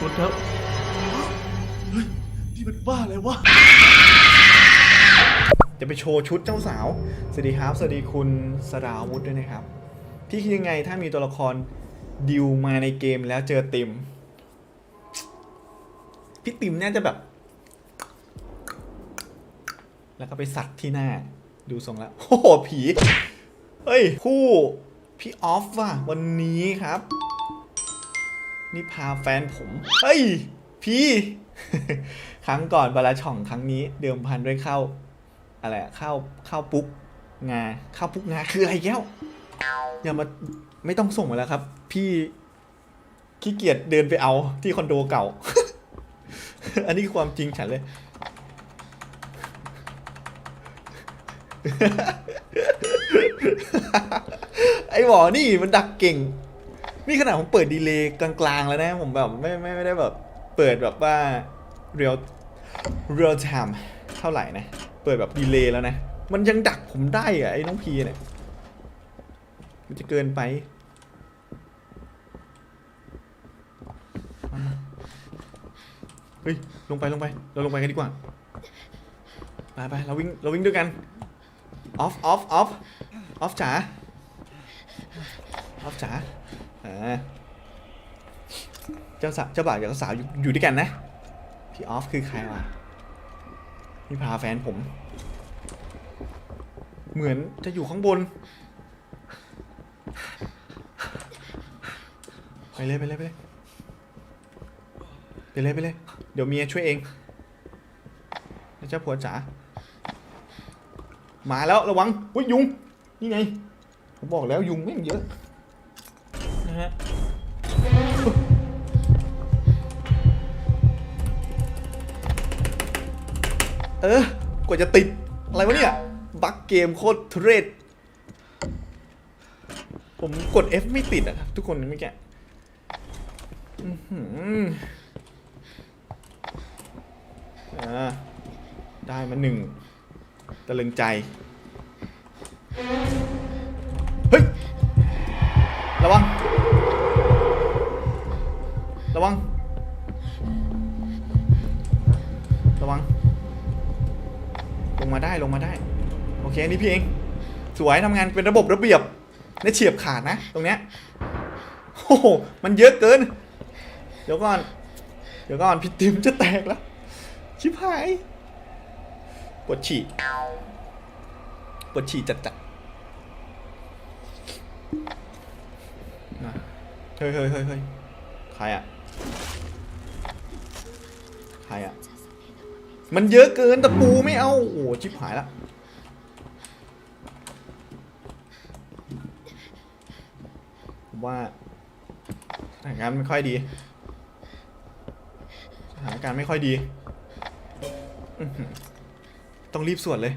กดครับเฮ้ยนี่มันบ้าอะไรวะ จะไปโชว์ชุดเจ้าสาว สวัสดีครับ สวัสดีคุณสราวุธด้วยนะครับ พี่คิดยังไงถ้ามีตัวละครดิวมาในเกมแล้วเจอติม พี่ติมน่าจะแบบ แล้วก็ไปสักที่หน้า ดูทรงแล้ว โอ้โหผี เฮ้ย คู่พี่ออฟว่ะวันนี้ครับ นี่พาแฟนผม เฮ้ย พี่ ครั้งก่อนบาลาช่องครั้งนี้ เดิมพันด้วยข้าวอะไรข้าวข้าวปุ๊กงาข้าวปุ๊กงาคืออะไรแก้วอย่ามาไม่ต้องส่งมาแล้วครับ พี่ขี้เกียจเดินไปเอาที่คอนโดเก่า อันนี้คือความจริงฉันเลย ไอ้หมอนี่มันดักเก่ง นี่ขนาดผมเปิดดีเลย์กลางๆ แล้วนะ ผมแบบไม่ไม่ไม่ได้แบบเปิดแบบว่า real real time เท่าไหร่นะ เปิดแบบดีเลย์แล้วนะ มันยังดักผมได้อะไอ้น้องพีเนี่ยมันจะเกินไปเฮ้ยลงไปลงไป เราลงไปกันดีกว่าไปไปเราวิ่งเราวิ่งด้วยกันออฟออฟออฟออฟจ๋าออฟจ๋า เจ้าสาวเจ้าบ่าวกับเจ้าสาวอยู่อยู่ด้วยกันนะ พี่ออฟคือใครวะพี่พาแฟนผม เหมือนจะอยู่ข้างบน ไปเลยไปเลยไปเลยไปเลยไปเลย เดี๋ยวเมียช่วยเองเจ้าผัวจ๋ามาแล้วระวังอุ้ยยุง นี่ไง ผมบอกแล้วยุงแม่งเยอะ ฮะ เออ กว่าจะติด อะไรวะเนี่ย บั๊กเกมโคตรทุเรศ ผมกด F ไม่ติดอะครับทุกคนเมื่อกี้อื้อหืออ่าได้มาหนึ่งตะลึงใจ เฮ้ย ระวัง ระวัง ระวัง ลงมาได้ลงมาได้ โอเคอันนี้พี่เอง สวยทำงานเป็นระบบระเบียบในเฉียบขาดนะ ตรงเนี้ยโอ้โหมันเยอะเกิน เดี๋ยวก่อน เดี๋ยวก่อนพี่ติมจะแตกแล้ว ชิบหายปวดฉี่ปวดฉี่จัดจัดๆมาเฮ้ยเฮ้ยเฮ้ยเฮ้ยใครอะ ใครอะมันเยอะเกินตะปูไม่เอาโอ้ชิบหายละผมว่าสถานการณ์ไม่ค่อยดีสถานการณ์ไม่ค่อยดี ต้องรีบสวดเลย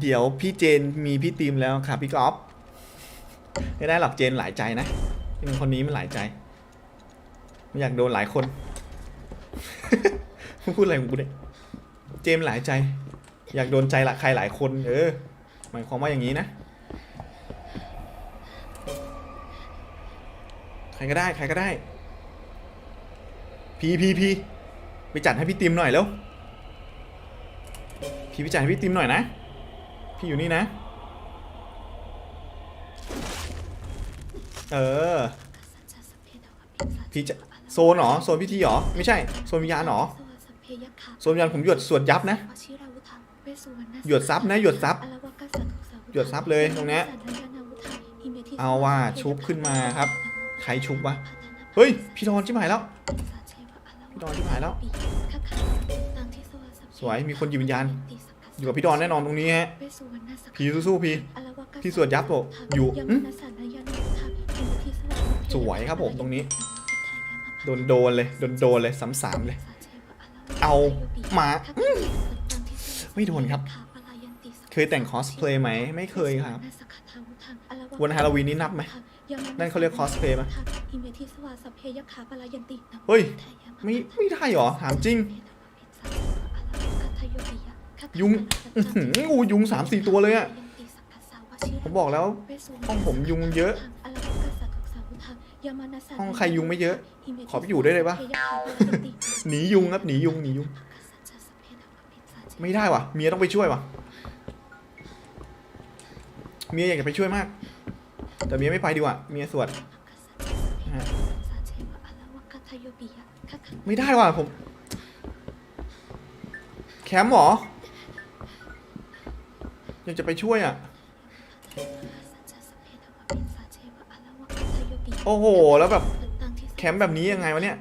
เดี๋ยวพี่เจนมีพี่ตีมแล้วครับพี่กอล์ฟไม่ได้หรอกเจนหลายใจนะ เป็นคนนี้มันหลายใจไม่อยากโดนหลายคน พูดอะไรของกูเนี่ยเจมส์หลายใจ อยากโดนใจละใครหลายคน เออ หมายความว่าอย่างนี้นะ ใครก็ได้ ใครก็ได้ พีพีพีไปจัดให้พี่ติมหน่อยแล้ว พี่ไปจัดให้พี่ติมหน่อยนะ พี่อยู่นี่นะ เออพี่จะโซนเหรอโซนพิธีเหรอไม่ใช่โซนวิญญาณเหรอโซนวิญญาณผมหยดสวดยับนะหยดซับนะหยดซับหยดซับเลยตรงนี้เอาว่าชุบขึ้นมาครับใครชุบวะเฮ้ยพี่ดอนชิบหายแล้วพี่ดอนชิบหายแล้ว สวยมีคนหยิบวิญญาณอยู่กับพี่ดอนแน่นอนตรงนี้ฮะพี่สู้ๆพี่พี่สวดยับบอกอยู่อืม สวยครับผมตรงนี้ โดนโดนเลย โดนโดนเลยซ้ำๆเลย เอามาไม่โดนครับ เคยแต่งคอสเพลย์ไหม ไม่เคยครับ วันฮาโลวีนนี้นับไหม นั่นเขาเรียก cosplay ปะเฮ้ย ไม่ไม่ได้หรอ ถามจริง ยุงงูยุงสามสี่ตัวเลยอะผมบอกแล้วห้องผมยุงเยอะ ห้องใครยุงไม่เยอะ ขอไปอยู่ด้วยได้ปะหนียุงครับหนียุงหนียุง ไม่ได้ว่ะ เมียต้องไปช่วยว่ะ เมียอยากจะไปช่วยมาก แต่เมียไม่ไปดีกว่า เมียสวด ไม่ได้ว่ะผม แคมป์เหรอ อยากจะไปช่วยอะ โอ้โห แล้วแบบแคมป์แบบนี้ยังไงวะเนี่ย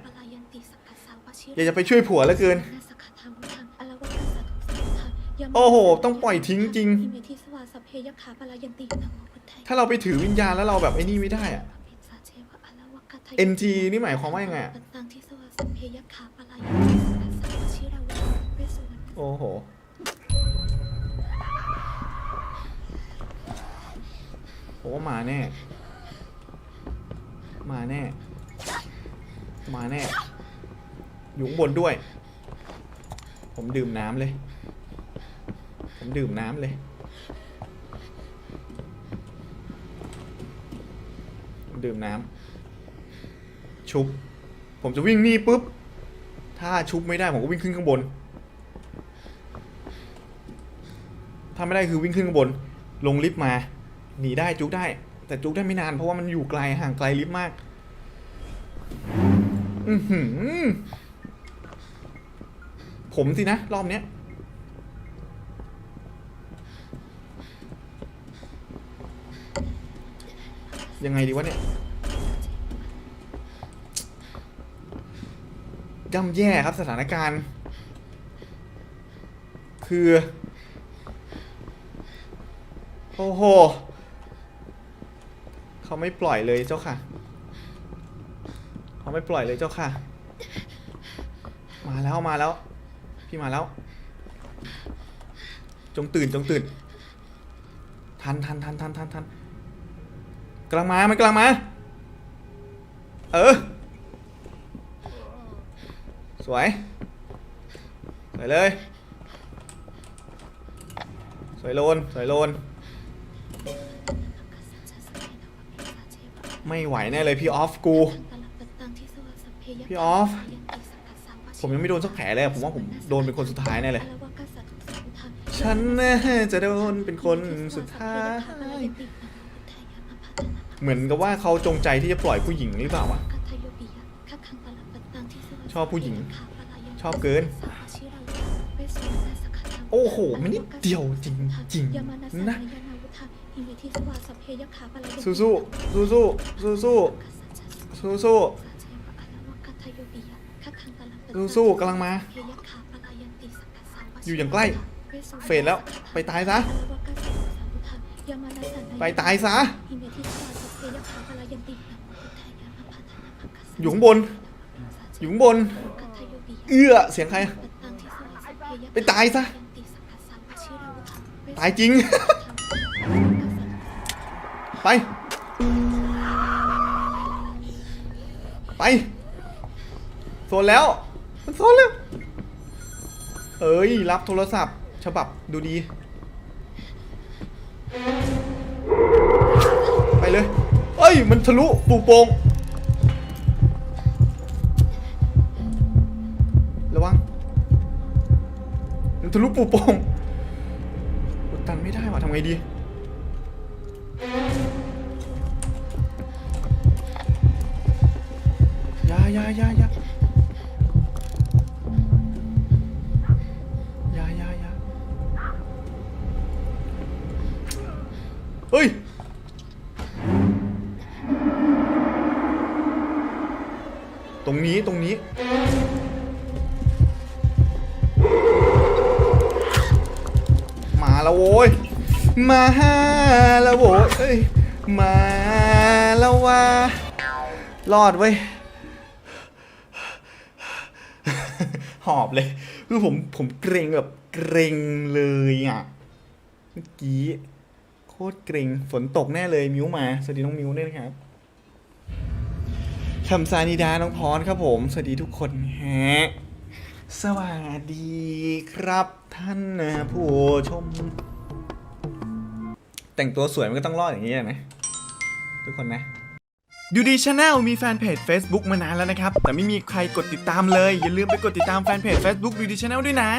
อยากจะไปช่วยผัวเหลือเกิน โอ้โห ต้องปล่อยทิ้งจริง ถ้าเราไปถือวิญญาณแล้วเราแบบไอ้นี่ไม่ได้อะ NG นี่หมายความว่ายังไงอะโอ้โหผมว่ามาแน่ มาแน่ มาแน่ อยู่ข้างบนด้วย ผมดื่มน้ำเลย ผมดื่มน้ำเลย ดื่มน้ำชุบ ผมจะวิ่งนี่ปุ๊บ ถ้าชุบไม่ได้ผมก็วิ่งขึ้นข้างบน ถ้าไม่ได้คือวิ่งขึ้นข้างบน ลงลิฟต์มา หนีได้จุกได้ แต่จุกได้ไม่นานเพราะว่ามันอยู่ไกลห่างไกลลิฟต์มาก อือหือ ผมสินะ รอบเนี้ย ยังไงดีวะเนี่ยย่ำแย่ครับสถานการณ์ คือ โอ้โห เขาไม่ปล่อยเลยเจ้าค่ะ เขาไม่ปล่อยเลยเจ้าค่ะ มาแล้วมาแล้ว พี่มาแล้ว จงตื่นจงตื่น ทันทันทันทันทันทันกำลังมามันกำลังมา เออ สวย สวยเลย สวยโลนสวยโลน ไม่ไหวแน่เลยพี่ออฟกู พี่ออฟ ผมยังไม่โดนสักแผลเลยอะผมว่าผมโดนเป็นคนสุดท้ายแน่เลย ฉันน่าจะโดนเป็นคนสุดท้าย เหมือนกับว่าเขาจงใจที่จะปล่อยผู้หญิงหรือเปล่าวะ ชอบผู้หญิง ชอบเกิน โอ้โห มันนิดเดียวจริงๆนะ สู้สู้สู้สู้สู้สู้สู้สู้สู้สู้กำลังมา อยู่อย่างใกล้ เฟดแล้ว ไปตายซะ ไปตายซะ อยู่ข้างบน อยู่ข้างบน เอื้อ เสียงใคร ไปตายซะ ตายจริง ไป ไปโซนแล้ว มันโซนแล้ว เอ้ย รับโทรศัพท์ ฉบับดูดี ไปเลย เอ้ย มันทะลุปูโปงระวังมันทะลุปูโปงกดตันไม่ได้ว่ะทำไงดีายายายายายาอยาเฮ้ย ตรงนี้ตรงนี้ มาแล้วโว้ย มาแล้วโว้ยเอ้ย มาแล้วว่ารอดเว้ย หอบเลย คือผมผมเกรงแบบเกรงเลยอะ เมื่อกี้โคตรเกรงฝนตกแน่เลยมิวมา สวัสดีน้องมิวด้วยนะครับคำสานิดาน้องพรครับผม สวัสดีทุกคนฮะ สวัสดีครับท่านนะผู้ชม แต่งตัวสวยมันก็ต้องรอดอย่างนี้นะทุกคนนะ ดูดีชาแนลมีแฟนเพจ Facebook มานานแล้วนะครับ แต่ไม่มีใครกดติดตามเลย อย่าลืมไปกดติดตามแฟนเพจ Facebook ดูดีชาแนลด้วยนะ